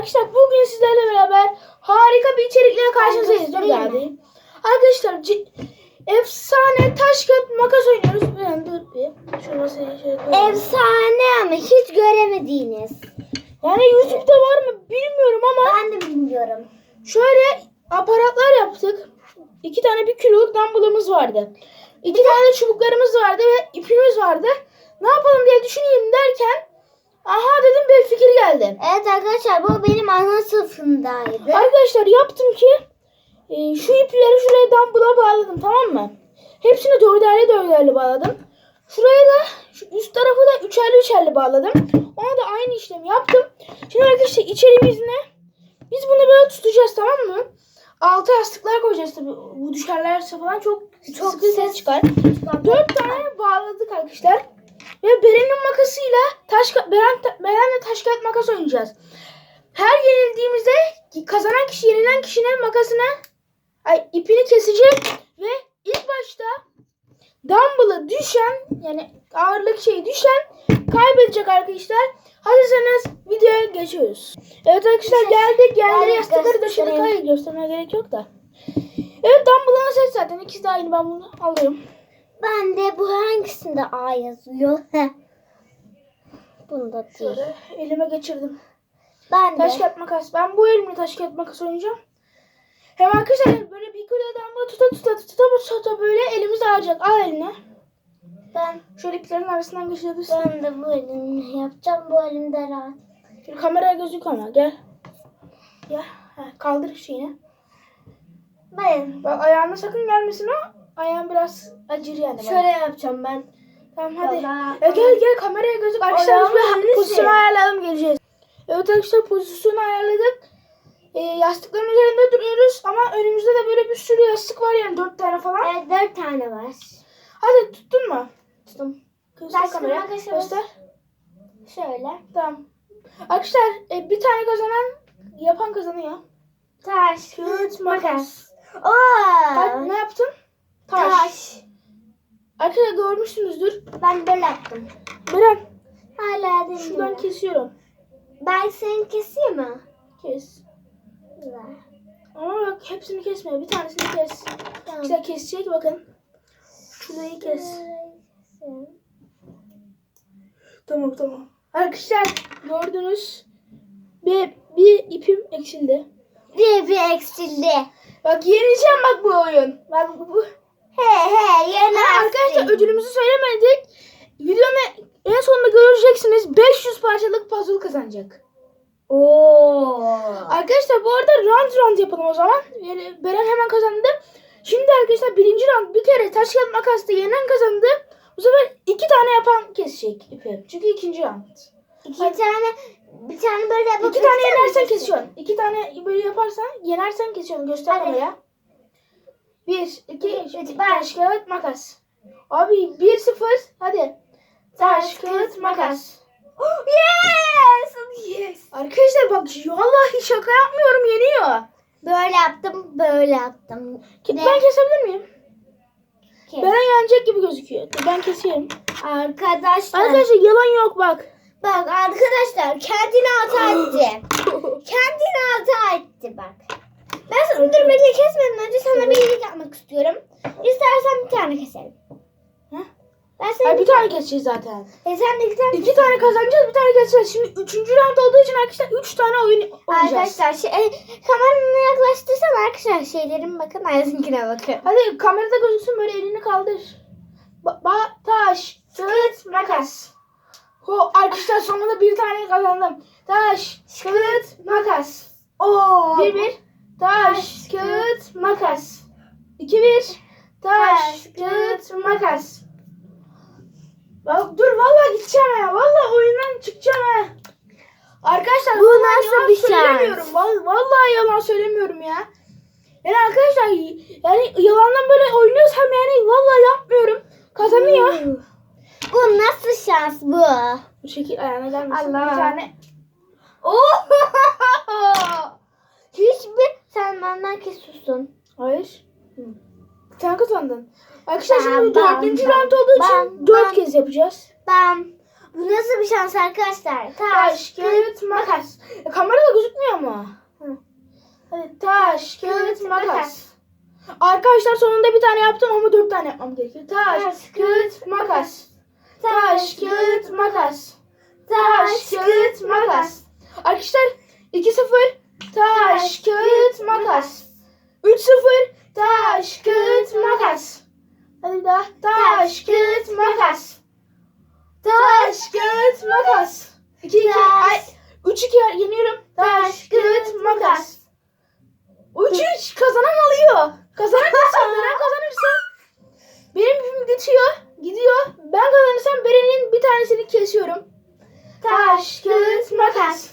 Arkadaşlar bugün sizlerle beraber harika bir içerikle karşınızdayız. Dur geldi. Arkadaşlar efsane taş kağıt makas oynuyoruz. Ben dur bir. Şu masaya şöyle koyalım. Efsane ama hiç göremediğiniz. Yani YouTube'da var mı bilmiyorum ama Ben de bilmiyorum. şöyle aparatlar yaptık. İki tane bir kiloluk dumbbellımız vardı. İki tane çubuklarımız vardı ve ipimiz vardı. Ne yapalım diye düşüneyim derken aha dedim bir fikir geldi. Evet arkadaşlar bu benim ana sınıfımdaydı. Arkadaşlar yaptım ki e, şu ipleri şuraya dumbbell'a bağladım tamam mı? Hepsini dörderli dörderli bağladım. Şuraya da şu üst tarafı da üçerli üçerli bağladım. Ona da aynı işlemi yaptım. Şimdi arkadaşlar içeriğimiz ne? Biz bunu böyle tutacağız tamam mı? Altı yastıklar koyacağız tabii. Bu düşerlerse falan çok çok sıkı ses çıkar. Dört tane bağladık arkadaşlar. Ve Beren'in makasıyla taş Beren, Beren'le taş kağıt makas oynayacağız. Her yenildiğimizde kazanan kişi yenilen kişinin makasına ay, ipini kesecek ve ilk başta dumbbell'a düşen yani ağırlık şeyi düşen kaybedecek arkadaşlar. Hazırsanız videoya geçiyoruz. Evet arkadaşlar geldik. Geldi Geldik, yastıkları göstereyim. kayı göstermeye gerek yok da. Evet dumbbell'ın set zaten. İkisi de aynı ben bunu alırım. Ben de bu hangisinde A yazıyor? Bunda değil. Şöyle elime geçirdim. Ben de. Taş kağıt makas. Ben bu elimle taş kağıt makas oynayacağım. Hem arkadaşlar böyle bir kuleden böyle tuta tuta tuta tuta böyle elimiz ağrıyacak. Al eline. Ben, Şöyle iplerin arasından geçiyoruz. ben de bu elimle yapacağım. Bu elimde rahat. Şöyle kameraya gözük ama gel. Ya ha, kaldır şeyini. Ben Bak ayağına sakın gelmesin o. Ayağın biraz acır yani. bak. şöyle yapacağım ben. Tamam hadi. Ya gel gel kameraya gözük. Arkadaşlar biz nesi? pozisyonu ayarlayalım geleceğiz. Evet arkadaşlar pozisyonu ayarladık. Ee, yastıkların üzerinde duruyoruz ama önümüzde de böyle bir sürü yastık var yani dört tane falan. Evet dört tane var. Hadi tuttun mu? Tuttum. Göster kameraya. Göster. Şöyle. Tamam. Arkadaşlar e, bir tane kazanan yapan kazanıyor. Taş. Kağıt makas. Oo. Bak ne yaptın? Taş. Taş. Arkadaşlar görmüşsünüzdür. Ben böyle yaptım. Beren Hala deniyorum. şuradan kesiyorum. Ben seni keseyim mi? Kes. Güzel. Ama bak hepsini kesme. Bir tanesini kes. Tamam. İşte kesecek bakın. Şurayı kes. Tamam tamam. Arkadaşlar gördünüz. Bir, bir ipim eksildi. Bir bir eksildi. Bak yeneceğim bak bu oyun. Bak bu. He he yemezsin. Arkadaşlar ödülümüzü söylemedik. Videonun en sonunda göreceksiniz 500 parçalık puzzle kazanacak. Oo. Arkadaşlar bu arada round round yapalım o zaman. Yani Beren hemen kazandı. Şimdi arkadaşlar birinci round bir kere taş kağıt makasla yenen kazandı. Bu sefer iki tane yapan kesecek ipi. Çünkü ikinci round. İki Hadi. tane bir tane böyle yapıp iki tane yenersen kesiyorsun. İki tane böyle yaparsan yenersen kesiyorsun. Göster Hadi. oraya. 1, 2, 3, taş, kağıt, makas. Abi 1, 0, hadi. Taş, kağıt, makas. Yes! Yes! Arkadaşlar bak vallahi şaka yapmıyorum yeniyor. Böyle yaptım, böyle yaptım. Ki- Ne? Ben kesebilir miyim? Kes. Bana yenecek gibi gözüküyor. Dur, Ben keseyim. Arkadaşlar. Arkadaşlar yalan yok bak. Bak arkadaşlar kendini hata etti. kendini hata etti bak. Ben sana dur beni kesmeden önce sana bir iyilik yapmak istiyorum. İstersen bir tane keselim. Ha? Ben sana Ay, bir tane keseceğiz zaten. E sen de iki tane İki tane kazanacağız bir tane keseceğiz. Şimdi üçüncü round olduğu için arkadaşlar üç tane oyun oynayacağız. Arkadaşlar şey, e, kameranı yaklaştırsam arkadaşlar şeylerin bakın Ayaz'ınkine bakın. Hadi kamerada gözüksün böyle elini kaldır. Ba, ba- taş, kağıt, makas. Ho, arkadaşlar sonunda bir tane kazandım. Taş, kağıt, makas. Oo. Bir bir. Taş, kağıt, makas. İki bir. Taş, kağıt, makas. Bak dur vallahi gideceğim ya. Vallahi oyundan çıkacağım ha. Arkadaşlar Bu nasıl bir söylemiyorum. Vallahi, vallahi yalan söylemiyorum ya. Yani arkadaşlar yani yalandan böyle oynuyorsam yani vallahi yapmıyorum. Kazanıyor. Bu nasıl şans bu? Bu şekil ayağına gelmesin. Allah. Bir tane. Oo. Hiçbir sen benden kesiyorsun. Hayır. Bir tane kazandın. Arkadaşlar Ben, şimdi ben, dördüncü ben, round olduğu için ben, dört ben. kez yapacağız. Ben Bu nasıl bir şans arkadaşlar? Taş, kağıt, makas. E, kamerada gözükmüyor mu? Hı. Hadi taş, kağıt, makas. Arkadaşlar sonunda bir tane yaptım ama dört tane yapmam gerekiyor. Taş, Taş, kağıt, makas. Taş, kağıt, makas. Taş, kağıt, makas. Arkadaşlar 2-0. Taş, kağıt, makas. 3-0. Taş, kağıt, makas. Hadi bir daha. Taş, kağıt, makas. Taş, kağıt, makas. 2-2. Taş. Ay, 3-2 yeniyorum. Taş, kağıt, makas. 3-3 kazanan alıyor. Kazanan kazanır. Kazanırsa benim ipim bitiyor. Gidiyor. Ben kazanırsam Beren'in bir tanesini kesiyorum. Taş, kağıt, makas.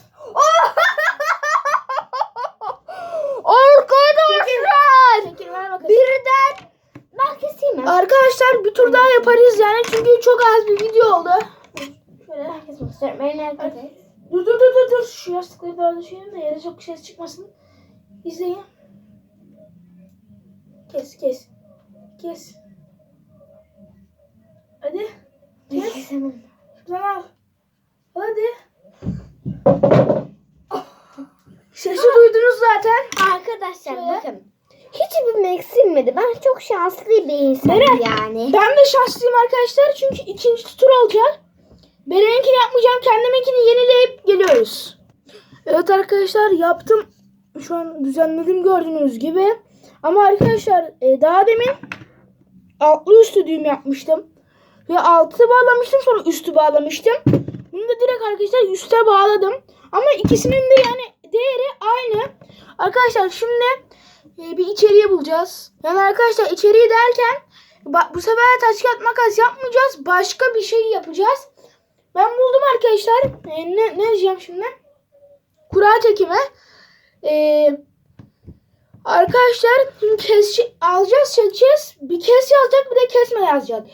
Arkadaşlar. Çekil ver makası. Birden. Ben keseyim mi? Arkadaşlar bir tur daha yaparız yani çünkü çok az bir video oldu. Şöyle. Kesmek istiyorum. Ben nerede? Dur dur dur dur dur. Şu yastıkları daha düşürelim de yere çok ses çıkmasın. İzleyin. Kes kes. Kes. Hadi. Kes. Kesemem. Şuradan al. Hadi. Sesi duydunuz zaten. Arkadaşlar Şöyle. bakın. Bir eksilmedi. Ben çok şanslı bir insanım Neren? yani. Ben de şanslıyım arkadaşlar çünkü ikinci tur olacak. Beren'inkini yapmayacağım. Kendiminkini yenileyip geliyoruz. Evet arkadaşlar yaptım. Şu an düzenledim gördüğünüz gibi. Ama arkadaşlar e, daha demin altlı üstü düğüm yapmıştım. Ve altı bağlamıştım sonra üstü bağlamıştım. Bunu da direkt arkadaşlar üste bağladım. Ama ikisinin de yani değeri aynı. Arkadaşlar şimdi e, bir içeriği bulacağız. Yani arkadaşlar içeriği derken bu sefer taş kağıt makas yapmayacağız. Başka bir şey yapacağız. Ben buldum arkadaşlar. Ee, ne, ne diyeceğim şimdi? Kura çekimi. Ee, arkadaşlar şimdi kes alacağız çekeceğiz. Bir kes yazacak bir de kesme yazacak.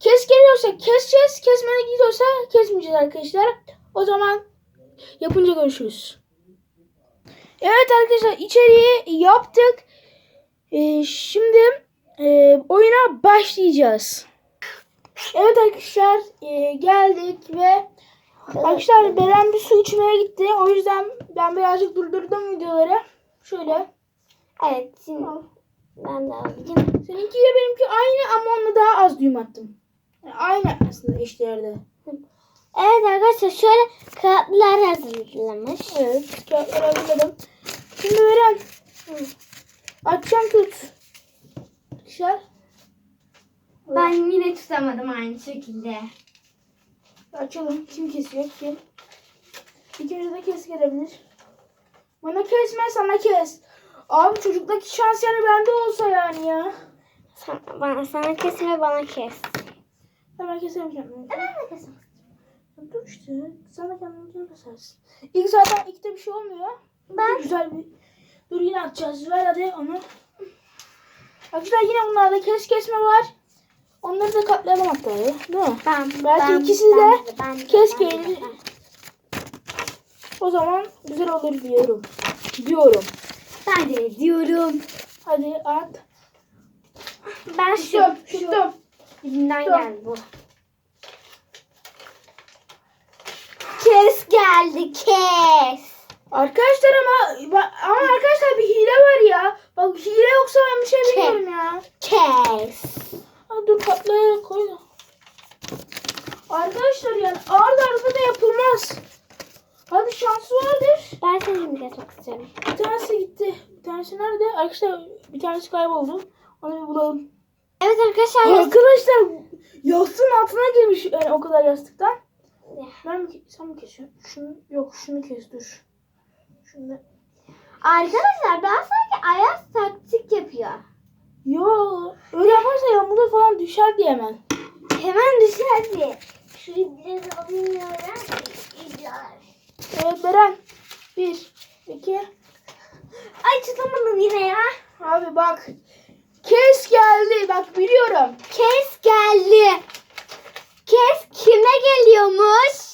Kes geliyorsa keseceğiz. Kesme gidiyorsa kesmeyeceğiz arkadaşlar. O zaman yapınca görüşürüz. Evet arkadaşlar içeriği yaptık. Ee, şimdi e, oyuna başlayacağız. Evet arkadaşlar e, geldik ve arkadaşlar Beren bir su içmeye gitti. O yüzden ben birazcık durdurdum videoları. Şöyle. Evet şimdi ben de alayım. Seninkiyle benimki aynı ama onunla daha az düğüm attım. Yani aynı aslında eşdeğerde. Evet arkadaşlar şöyle kağıtlar hazırlamış. Evet kağıtları hazırladım. Şimdi Beren. Hı. Açacağım tut. Arkadaşlar. Ben yine tutamadım aynı şekilde. Açalım. Kim kesiyor? Kim? İkimiz de kes gelebilir. Bana kesme sana kes. Abi çocuktaki şans yani bende olsa yani ya. Sen, bana, sana kesme bana kes. Hemen kesemeyeceğim. Ben de kesem. Dur işte. Sana kendini kesersin. İlk zaten ilk de bir şey olmuyor. Ben Güzel bir... Dur yine atacağız. Ver hadi onu. Arkadaşlar yine bunlarda kes kesme var. Onları da katlayalım hatta. Değil mi? ben Belki ben, ikisi ben de ben kes ben. O zaman güzel olur diyorum. Diyorum. Ben de diyorum. Hadi at. Ben şu, Tuttum. şu Tuttum. geldi bu. Kes geldi kes. Arkadaşlar ama ama arkadaşlar bir hile var ya. Bak hile yoksa ben bir şey bilmiyorum ya. Kes. Ha, dur patlayarak koy da. Arkadaşlar yani arda arda da yapılmaz. Hadi şansı vardır. Ben seni şimdi kesmek istiyorum. Bir tanesi gitti. Bir tanesi nerede? Arkadaşlar bir tanesi kayboldu. Onu bir bulalım. Evet arkadaşlar. Arkadaşlar yastığın altına girmiş yani o kadar yastıktan. Ben mi, sen mi kesiyorsun? Şunu yok şunu kes dur. Şunu da- Arkadaşlar ben sanki Ayaz taktik yapıyor. Yo öyle yaparsa yağmurda falan düşer diye hemen. Hemen düşerdi. Şurayı biraz alayım ya. Evet Beren. Bir, iki. Ay tutamadım yine ya. Abi bak. Kes geldi. Bak biliyorum. Kes geldi. Kes kime geliyormuş?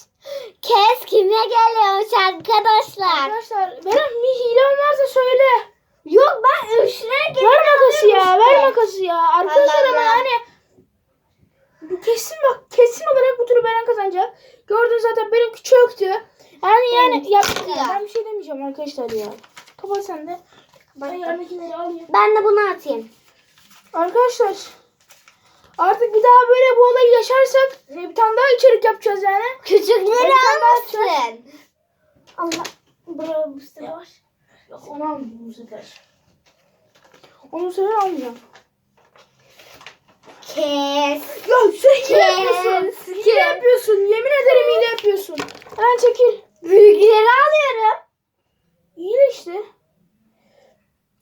Kes kime geliyormuş arkadaşlar? Arkadaşlar benim bir hilem varsa söyle. Yok ben üçüne geri Ver makası ya işte. ver makası ya. Arkadaşlar ama hani bu kesin bak kesin olarak bu turu Beren kazanacak. Gördün zaten benimki çöktü. Yani yani ben, ya, ben bir şey demeyeceğim arkadaşlar ya. Kapat sen de. Ben, ben, ben de bunu atayım. Arkadaşlar artık bir daha böyle bu olayı yaşarsak bir tane daha içerik yapacağız yani. Küçükleri almışsın. Allah. Bravo bu sefer var. Yok onu almayacağım bu sefer. Onu bu sefer almayacağım. Kes. Ya sen hile Kes, yapıyorsun. kes. Hile yapıyorsun. Yemin ederim hile yapıyorsun. Hemen çekil. Büyükleri alıyorum. İyi de işte.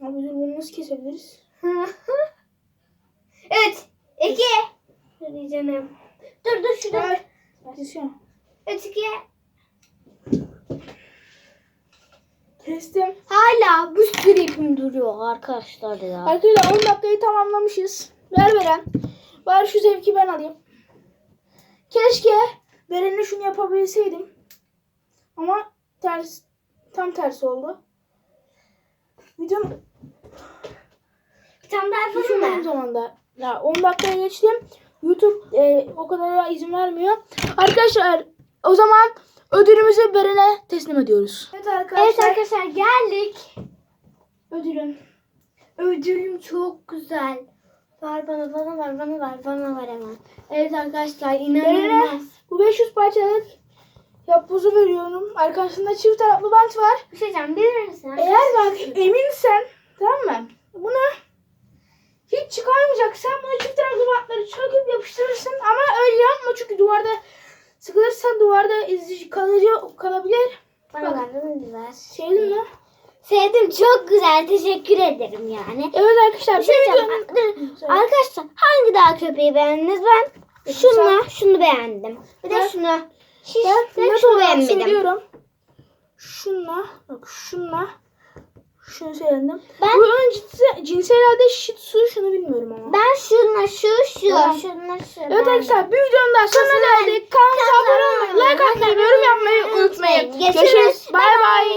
Abi bunu nasıl kesebiliriz? evet. İki. Hadi canım. Dur dur şurada. Üç iki. Kestim. Hala bir sürü ipim duruyor arkadaşlar ya. Arkadaşlar 10 dakikayı tamamlamışız. Ver Beren. Bari şu zevki ben alayım. Keşke Beren'le şunu yapabilseydim. Ama ters, tam tersi oldu. Videom Bir tane daha yapalım mı? zamanda. Ya 10 dakikaya geçtim. YouTube e, o kadar izin vermiyor. Arkadaşlar o zaman ödülümüzü Beren'e teslim ediyoruz. Evet arkadaşlar. Evet arkadaşlar geldik. Ödülüm. Ödülüm çok güzel. Ver bana bana ver bana ver bana ver hemen. Evet arkadaşlar inanılmaz. bu 500 parçalık yapbozu veriyorum. Arkasında çift taraflı bant var. Bir şey diyeceğim bilir misin? Eğer bak eminsen tamam mı? Bunu hiç çıkarmayacaksan bunu çift taraflı bantları çakıp yapıştırırsın ama öyle yapma çünkü duvarda sıkılırsan duvarda izi kalıcı kalabilir. Bana ver bana ver. Sevdin mi? Sevdim çok güzel teşekkür ederim yani. Evet arkadaşlar Bir şey videonun... Arkadaşlar hangi daha köpeği beğendiniz? Ben şunu, şunu beğendim. Bir de Ben- şunu. Hiç Ben şunu beğenmedim. söylüyorum. Şunla, bak şunla, şunu söyledim. Ben, Bu ön cinsel, cinsel halde shih tzu şunu bilmiyorum ama. Ben şuna şu şu. Ben. Şuna şu. Evet arkadaşlar bir videonun daha sonuna geldik. Kanalımıza abone olmayı, like atmayı, yorum yapmayı unutmayın. Görüşürüz. Bay bay.